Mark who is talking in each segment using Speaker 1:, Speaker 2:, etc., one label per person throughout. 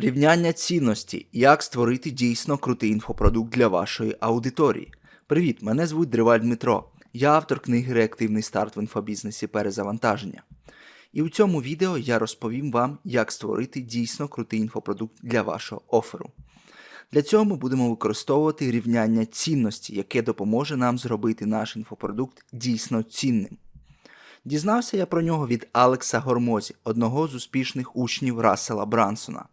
Speaker 1: Рівняння цінності. Як створити дійсно крутий інфопродукт для вашої аудиторії. Привіт, мене звуть Дриваль Дмитро. Я автор книги Реактивний старт в інфобізнесі перезавантаження. І у цьому відео я розповім вам, як створити дійсно крутий інфопродукт для вашого оферу. Для цього ми будемо використовувати рівняння цінності, яке допоможе нам зробити наш інфопродукт дійсно цінним. Дізнався я про нього від Алекса Гормозі, одного з успішних учнів Рассела Брансона.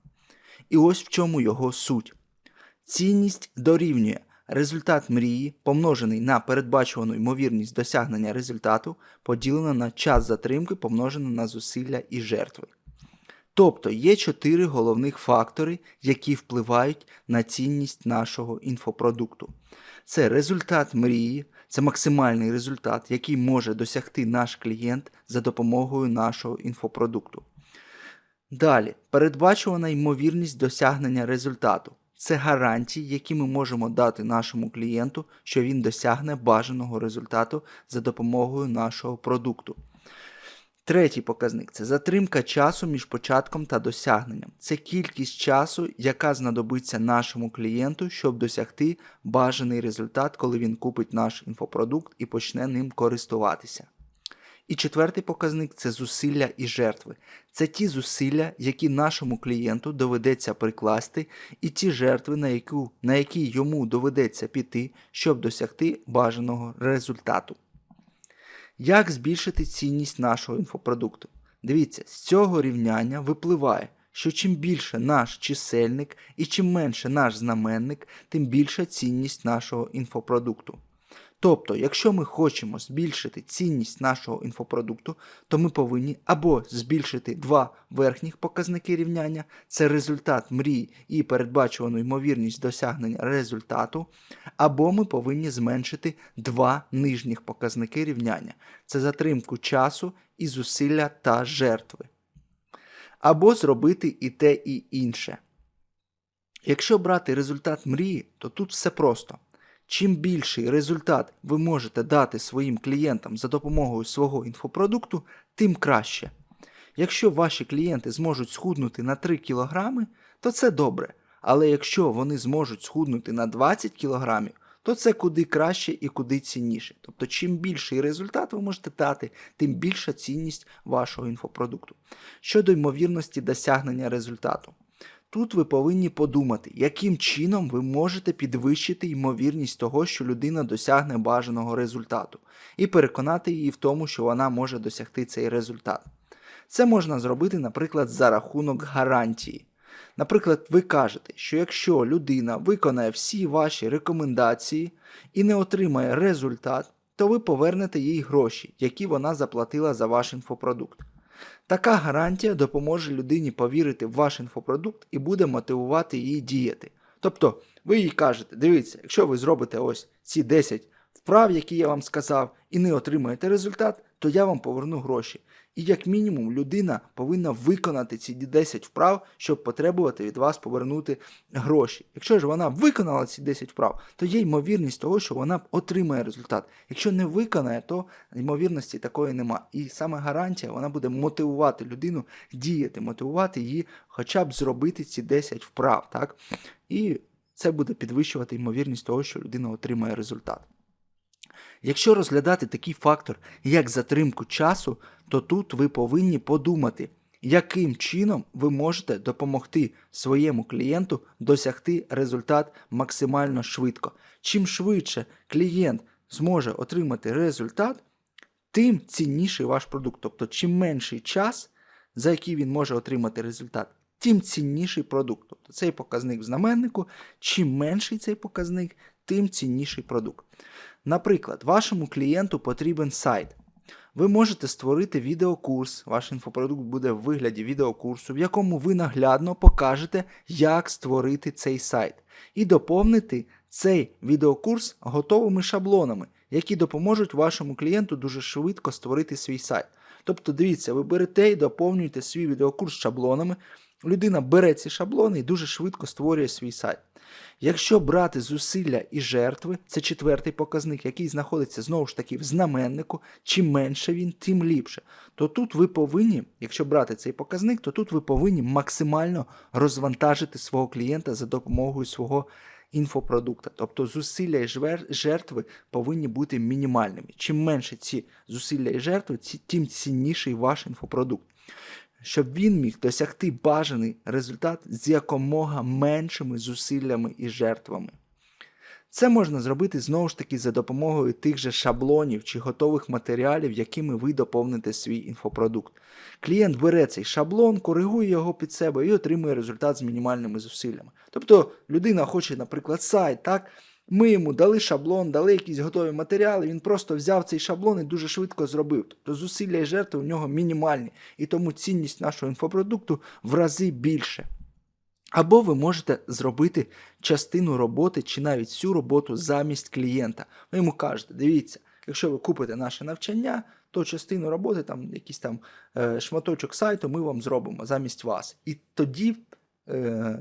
Speaker 1: І ось в чому його суть. Цінність дорівнює результат мрії, помножений на передбачувану ймовірність досягнення результату, поділено на час затримки, помножено на зусилля і жертви. Тобто є чотири головних фактори, які впливають на цінність нашого інфопродукту. Це результат мрії, це максимальний результат, який може досягти наш клієнт за допомогою нашого інфопродукту. Далі, передбачувана ймовірність досягнення результату. Це гарантії, які ми можемо дати нашому клієнту, що він досягне бажаного результату за допомогою нашого продукту. Третій показник це затримка часу між початком та досягненням. Це кількість часу, яка знадобиться нашому клієнту, щоб досягти бажаний результат, коли він купить наш інфопродукт і почне ним користуватися. І четвертий показник це зусилля і жертви. Це ті зусилля, які нашому клієнту доведеться прикласти, і ті жертви, на, яку, на які йому доведеться піти, щоб досягти бажаного результату. Як збільшити цінність нашого інфопродукту? Дивіться, з цього рівняння випливає, що чим більше наш чисельник і чим менше наш знаменник, тим більша цінність нашого інфопродукту. Тобто, якщо ми хочемо збільшити цінність нашого інфопродукту, то ми повинні або збільшити два верхніх показники рівняння, це результат мрій і передбачувану ймовірність досягнення результату, або ми повинні зменшити два нижніх показники рівняння це затримку часу і зусилля та жертви. Або зробити і те, і інше. Якщо брати результат мрії, то тут все просто. Чим більший результат ви можете дати своїм клієнтам за допомогою свого інфопродукту, тим краще. Якщо ваші клієнти зможуть схуднути на 3 кг, то це добре. Але якщо вони зможуть схуднути на 20 кг, то це куди краще і куди цінніше. Тобто, чим більший результат ви можете дати, тим більша цінність вашого інфопродукту. Щодо ймовірності досягнення результату. Тут ви повинні подумати, яким чином ви можете підвищити ймовірність того, що людина досягне бажаного результату, і переконати її в тому, що вона може досягти цей результат. Це можна зробити, наприклад, за рахунок гарантії. Наприклад, ви кажете, що якщо людина виконає всі ваші рекомендації і не отримає результат, то ви повернете їй гроші, які вона заплатила за ваш інфопродукт. Така гарантія допоможе людині повірити в ваш інфопродукт і буде мотивувати її діяти. Тобто, ви їй кажете, дивіться, якщо ви зробите ось ці 10 вправ, які я вам сказав, і не отримаєте результат, то я вам поверну гроші. І як мінімум людина повинна виконати ці 10 вправ, щоб потребувати від вас повернути гроші. Якщо ж вона виконала ці 10 вправ, то є ймовірність того, що вона отримає результат. Якщо не виконає, то ймовірності такої нема. І саме гарантія вона буде мотивувати людину діяти, мотивувати її хоча б зробити ці 10 вправ. Так? І це буде підвищувати ймовірність того, що людина отримає результат. Якщо розглядати такий фактор, як затримку часу, то тут ви повинні подумати, яким чином ви можете допомогти своєму клієнту досягти результат максимально швидко. Чим швидше клієнт зможе отримати результат, тим цінніший ваш продукт. Тобто, чим менший час, за який він може отримати результат, тим цінніший продукт. Тобто цей показник в знаменнику, чим менший цей показник, тим цінніший продукт. Наприклад, вашому клієнту потрібен сайт. Ви можете створити відеокурс, ваш інфопродукт буде в вигляді відеокурсу, в якому ви наглядно покажете, як створити цей сайт, і доповнити цей відеокурс готовими шаблонами, які допоможуть вашому клієнту дуже швидко створити свій сайт. Тобто, дивіться, ви берете і доповнюєте свій відеокурс шаблонами. Людина бере ці шаблони і дуже швидко створює свій сайт. Якщо брати зусилля і жертви, це четвертий показник, який знаходиться знову ж таки в знаменнику, чим менше він, тим ліпше. То тут ви повинні, якщо брати цей показник, то тут ви повинні максимально розвантажити свого клієнта за допомогою свого інфопродукта. Тобто зусилля і жертви повинні бути мінімальними. Чим менше ці зусилля і жертви, тим цінніший ваш інфопродукт. Щоб він міг досягти бажаний результат з якомога меншими зусиллями і жертвами. Це можна зробити знову ж таки за допомогою тих же шаблонів чи готових матеріалів, якими ви доповните свій інфопродукт. Клієнт бере цей шаблон, коригує його під себе і отримує результат з мінімальними зусиллями. Тобто людина хоче, наприклад, сайт, так? Ми йому дали шаблон, дали якісь готові матеріали, він просто взяв цей шаблон і дуже швидко зробив. Тобто зусилля і жертви у нього мінімальні, і тому цінність нашого інфопродукту в рази більше. Або ви можете зробити частину роботи чи навіть всю роботу замість клієнта. Ви йому кажете, дивіться, якщо ви купите наше навчання, то частину роботи, там якийсь там е, шматочок сайту, ми вам зробимо замість вас. І тоді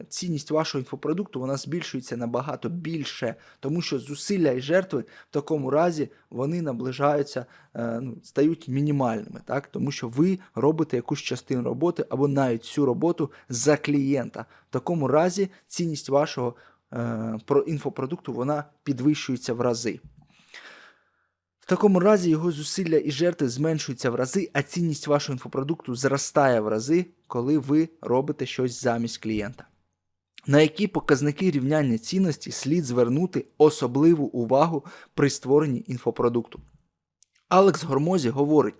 Speaker 1: цінність вашого інфопродукту вона збільшується набагато більше, тому що зусилля і жертви в такому разі вони наближаються, е, ну, стають мінімальними, так? тому що ви робите якусь частину роботи або навіть всю роботу за клієнта. В такому разі цінність вашого е, інфопродукту вона підвищується в рази. В такому разі його зусилля і жертви зменшуються в рази, а цінність вашого інфопродукту зростає в рази, коли ви робите щось замість клієнта. На які показники рівняння цінності слід звернути особливу увагу при створенні інфопродукту? Алекс Гормозі говорить,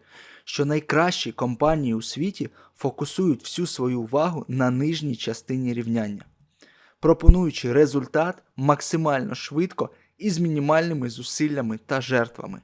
Speaker 1: що найкращі компанії у світі фокусують всю свою увагу на нижній частині рівняння, пропонуючи результат максимально швидко і з мінімальними зусиллями та жертвами.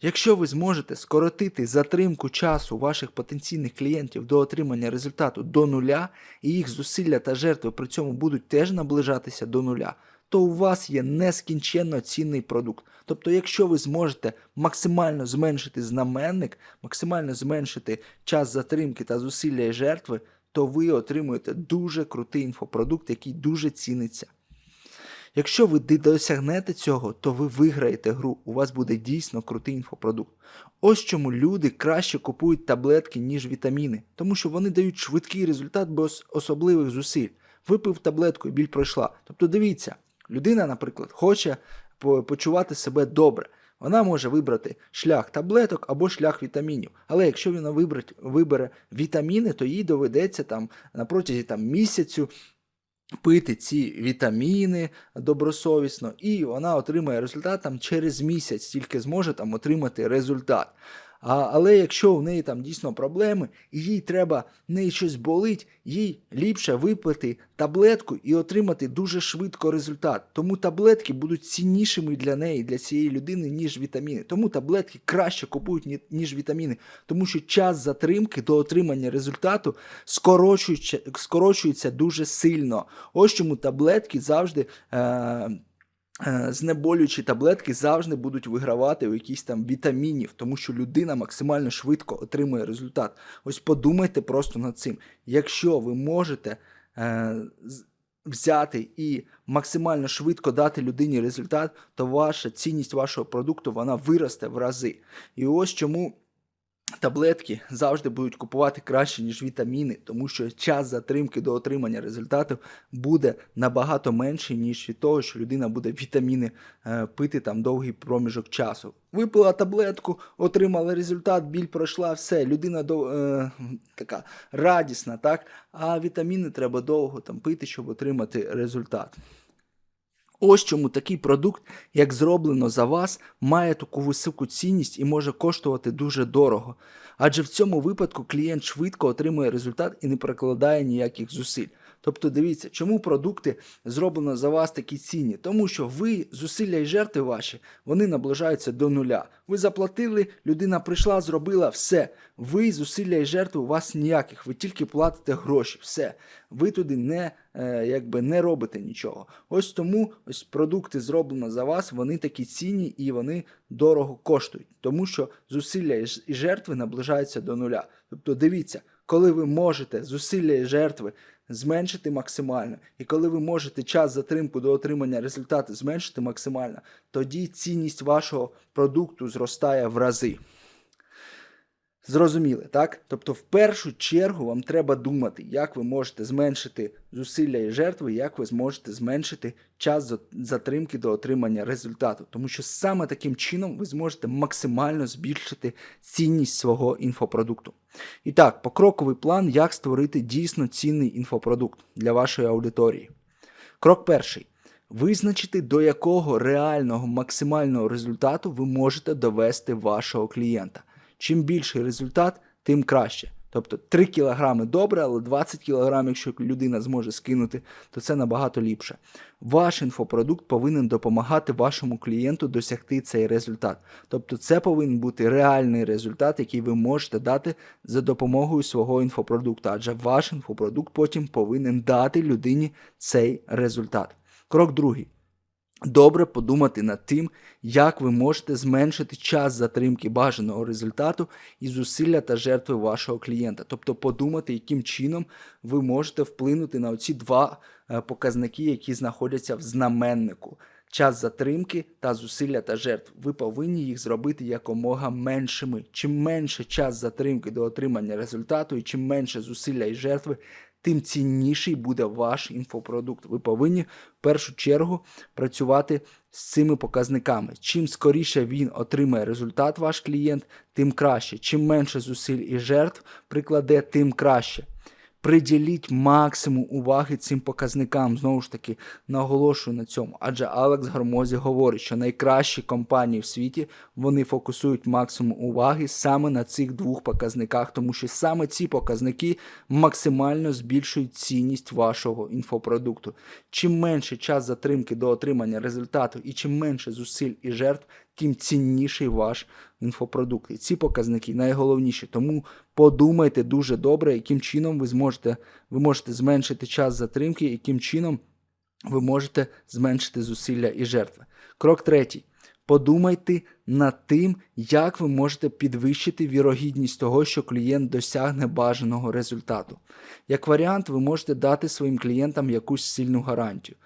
Speaker 1: Якщо ви зможете скоротити затримку часу ваших потенційних клієнтів до отримання результату до нуля, і їх зусилля та жертви при цьому будуть теж наближатися до нуля, то у вас є нескінченно цінний продукт. Тобто, якщо ви зможете максимально зменшити знаменник, максимально зменшити час затримки та зусилля і жертви, то ви отримуєте дуже крутий інфопродукт, який дуже ціниться. Якщо ви досягнете цього, то ви виграєте гру, у вас буде дійсно крутий інфопродукт. Ось чому люди краще купують таблетки, ніж вітаміни, тому що вони дають швидкий результат без особливих зусиль. Випив таблетку і біль пройшла. Тобто дивіться, людина, наприклад, хоче почувати себе добре. Вона може вибрати шлях таблеток або шлях вітамінів. Але якщо вона вибере вітаміни, то їй доведеться там на протязі там, місяцю пити ці вітаміни добросовісно, і вона отримає результат там через місяць, тільки зможе там отримати результат. А, але якщо в неї там дійсно проблеми, і їй треба в неї щось болить, їй ліпше випити таблетку і отримати дуже швидко результат. Тому таблетки будуть ціннішими для неї, для цієї людини, ніж вітаміни. Тому таблетки краще купують, ніж вітаміни, тому що час затримки до отримання результату скорочується, скорочується дуже сильно. Ось чому таблетки завжди. Е- Знеболюючі таблетки завжди будуть вигравати у якісь там вітамінів, тому що людина максимально швидко отримує результат. Ось подумайте просто над цим. Якщо ви можете е, взяти і максимально швидко дати людині результат, то ваша цінність вашого продукту вона виросте в рази. І ось чому таблетки завжди будуть купувати краще, ніж вітаміни, тому що час затримки до отримання результатів буде набагато менший, ніж від того, що людина буде вітаміни е, пити там довгий проміжок часу. Випила таблетку, отримала результат, біль пройшла, все, людина до, е, така радісна, так? А вітаміни треба довго там пити, щоб отримати результат. Ось чому такий продукт, як зроблено за вас, має таку високу цінність і може коштувати дуже дорого. Адже в цьому випадку клієнт швидко отримує результат і не прикладає ніяких зусиль. Тобто дивіться, чому продукти зроблено за вас такі цінні? Тому що ви, зусилля і жертви ваші, вони наближаються до нуля. Ви заплатили, людина прийшла, зробила все. Ви, зусилля і жертви у вас ніяких, ви тільки платите гроші, все. Ви туди не, е, якби не робите нічого. Ось тому ось продукти зроблено за вас, вони такі цінні і вони дорого коштують, тому що зусилля і жертви наближаються до нуля. Тобто дивіться, коли ви можете зусилля і жертви зменшити максимально. І коли ви можете час затримку до отримання результату зменшити максимально, тоді цінність вашого продукту зростає в рази. Зрозуміли, так? Тобто, в першу чергу вам треба думати, як ви можете зменшити зусилля і жертви, як ви зможете зменшити час затримки до отримання результату. Тому що саме таким чином ви зможете максимально збільшити цінність свого інфопродукту. І так, покроковий план, як створити дійсно цінний інфопродукт для вашої аудиторії. Крок перший. Визначити, до якого реального максимального результату ви можете довести вашого клієнта. Чим більший результат, тим краще. Тобто 3 кілограми добре, але 20 кілограмів, якщо людина зможе скинути, то це набагато ліпше. Ваш інфопродукт повинен допомагати вашому клієнту досягти цей результат. Тобто, це повинен бути реальний результат, який ви можете дати за допомогою свого інфопродукту, адже ваш інфопродукт потім повинен дати людині цей результат. Крок другий. Добре подумати над тим, як ви можете зменшити час затримки бажаного результату і зусилля та жертви вашого клієнта. Тобто подумати, яким чином ви можете вплинути на оці два е, показники, які знаходяться в знаменнику. Час затримки та зусилля та жертв. Ви повинні їх зробити якомога меншими. Чим менше час затримки до отримання результату, і чим менше зусилля і жертви, тим цінніший буде ваш інфопродукт. Ви повинні в першу чергу працювати з цими показниками. Чим скоріше він отримає результат, ваш клієнт, тим краще. Чим менше зусиль і жертв прикладе, тим краще. Приділіть максимум уваги цим показникам. Знову ж таки, наголошую на цьому. Адже Алекс Гормозі говорить, що найкращі компанії в світі вони фокусують максимум уваги саме на цих двох показниках, тому що саме ці показники максимально збільшують цінність вашого інфопродукту. Чим менше час затримки до отримання результату і чим менше зусиль і жертв, тим цінніший ваш інфопродукт. І ці показники найголовніші. Тому подумайте дуже добре, яким чином ви зможете, ви можете зменшити час затримки, яким чином ви можете зменшити зусилля і жертви. Крок третій. Подумайте над тим, як ви можете підвищити вірогідність того, що клієнт досягне бажаного результату. Як варіант, ви можете дати своїм клієнтам якусь сильну гарантію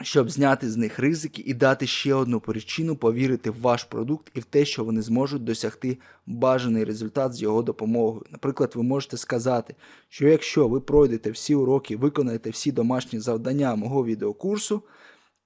Speaker 1: щоб зняти з них ризики і дати ще одну причину повірити в ваш продукт і в те, що вони зможуть досягти бажаний результат з його допомогою. Наприклад, ви можете сказати, що якщо ви пройдете всі уроки, виконаєте всі домашні завдання мого відеокурсу,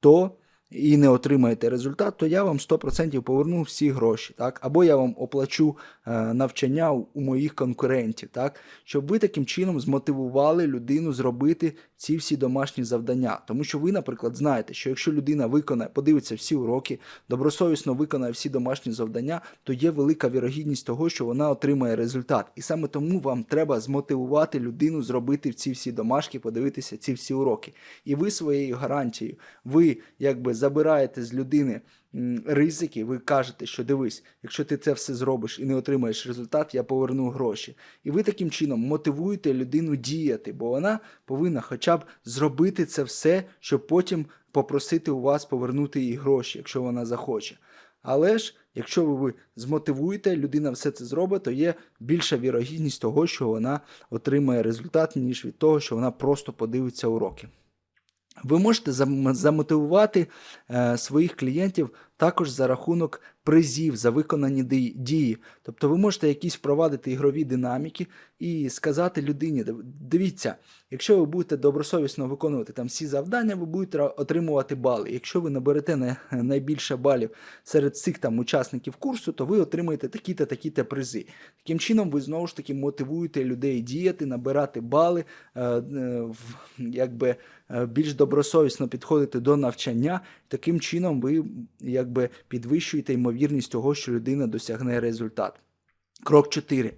Speaker 1: то і не отримаєте результат, то я вам 100% поверну всі гроші, так? Або я вам оплачу е, навчання у, моїх конкурентів, так? Щоб ви таким чином змотивували людину зробити ці всі домашні завдання. Тому що ви, наприклад, знаєте, що якщо людина виконає, подивиться всі уроки, добросовісно виконає всі домашні завдання, то є велика вірогідність того, що вона отримає результат. І саме тому вам треба змотивувати людину зробити ці всі домашки, подивитися ці всі уроки. І ви своєю гарантією, ви якби забираєте з людини ризики, ви кажете, що дивись, якщо ти це все зробиш і не отримаєш результат, я поверну гроші. І ви таким чином мотивуєте людину діяти, бо вона повинна хоча б зробити це все, щоб потім попросити у вас повернути їй гроші, якщо вона захоче. Але ж, якщо ви змотивуєте, людина все це зробить, то є більша вірогідність того, що вона отримає результат, ніж від того, що вона просто подивиться уроки. Ви можете зам- замотивувати е, своїх клієнтів також за рахунок призів за виконані дії. Тобто ви можете якісь впровадити ігрові динаміки і сказати людині: «Див- дивіться, якщо ви будете добросовісно виконувати там всі завдання, ви будете отримувати бали. Якщо ви наберете найбільше балів серед цих там учасників курсу, то ви отримаєте такі-то такі-то призи. Таким чином, ви знову ж таки мотивуєте людей діяти, набирати бали, е, е, якби е, більш добросовісно підходити до навчання. Таким чином, ви якби підвищуєте ймовірність того, що людина досягне результат. Крок 4.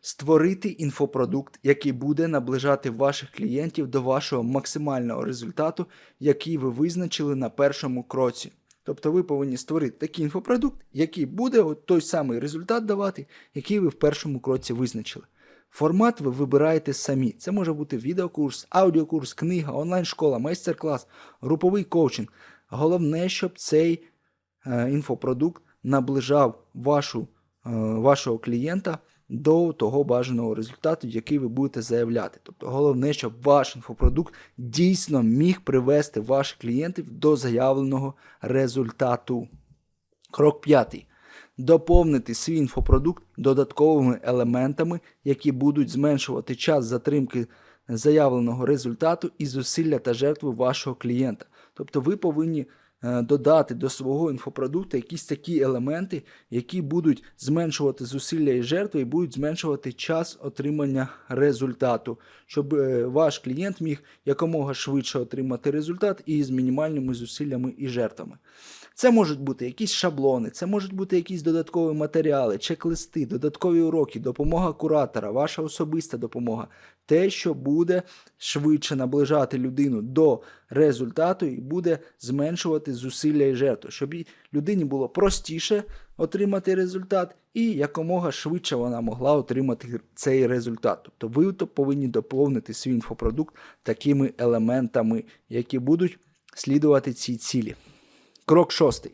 Speaker 1: Створити інфопродукт, який буде наближати ваших клієнтів до вашого максимального результату, який ви визначили на першому кроці. Тобто ви повинні створити такий інфопродукт, який буде от той самий результат давати, який ви в першому кроці визначили. Формат ви вибираєте самі. Це може бути відеокурс, аудіокурс, книга, онлайн-школа, майстер-клас, груповий коучинг. Головне, щоб цей інфопродукт наближав вашу, е, вашого клієнта до того бажаного результату, який ви будете заявляти. Тобто головне, щоб ваш інфопродукт дійсно міг привести ваших клієнтів до заявленого результату. Крок п'ятий. Доповнити свій інфопродукт додатковими елементами, які будуть зменшувати час затримки заявленого результату і зусилля та жертви вашого клієнта. Тобто ви повинні е, додати до свого інфопродукту якісь такі елементи, які будуть зменшувати зусилля і жертви, і будуть зменшувати час отримання результату, щоб е, ваш клієнт міг якомога швидше отримати результат і з мінімальними зусиллями і жертвами. Це можуть бути якісь шаблони, це можуть бути якісь додаткові матеріали, чек-листи, додаткові уроки, допомога куратора, ваша особиста допомога. Те, що буде швидше наближати людину до результату і буде зменшувати зусилля і жертву, щоб людині було простіше отримати результат, і якомога швидше вона могла отримати цей результат. Тобто ви то повинні доповнити свій інфопродукт такими елементами, які будуть слідувати цій цілі. Крок шостий.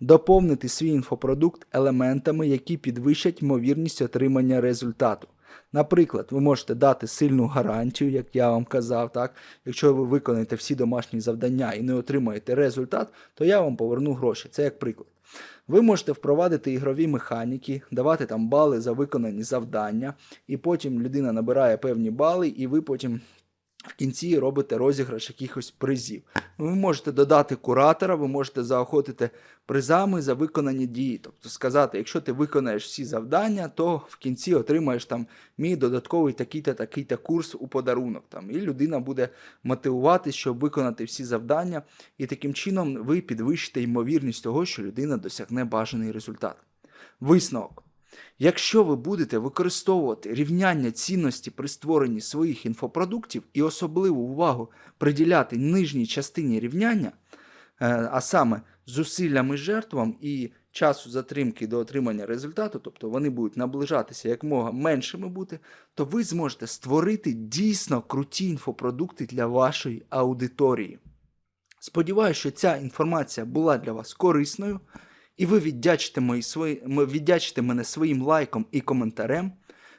Speaker 1: Доповнити свій інфопродукт елементами, які підвищать ймовірність отримання результату. Наприклад, ви можете дати сильну гарантію, як я вам казав, так? якщо ви виконаєте всі домашні завдання і не отримаєте результат, то я вам поверну гроші. Це як приклад. Ви можете впровадити ігрові механіки, давати там бали за виконані завдання, і потім людина набирає певні бали, і ви потім в кінці робите розіграш якихось призів. Ви можете додати куратора, ви можете заохотити призами за виконані дії. Тобто сказати, якщо ти виконаєш всі завдання, то в кінці отримаєш там мій додатковий такий-то такий-то курс у подарунок. Там, і людина буде мотивуватись, щоб виконати всі завдання, і таким чином ви підвищите ймовірність того, що людина досягне бажаний результат. Висновок. Якщо ви будете використовувати рівняння цінності при створенні своїх інфопродуктів і особливу увагу приділяти нижній частині рівняння, е, а саме зусиллям і жертвам і часу затримки до отримання результату, тобто вони будуть наближатися якмога меншими бути, то ви зможете створити дійсно круті інфопродукти для вашої аудиторії. Сподіваюся, що ця інформація була для вас корисною, і ви віддячите, мої свої, віддячите мене своїм лайком і коментарем.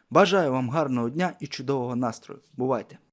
Speaker 1: Бажаю вам гарного дня і чудового настрою. Бувайте!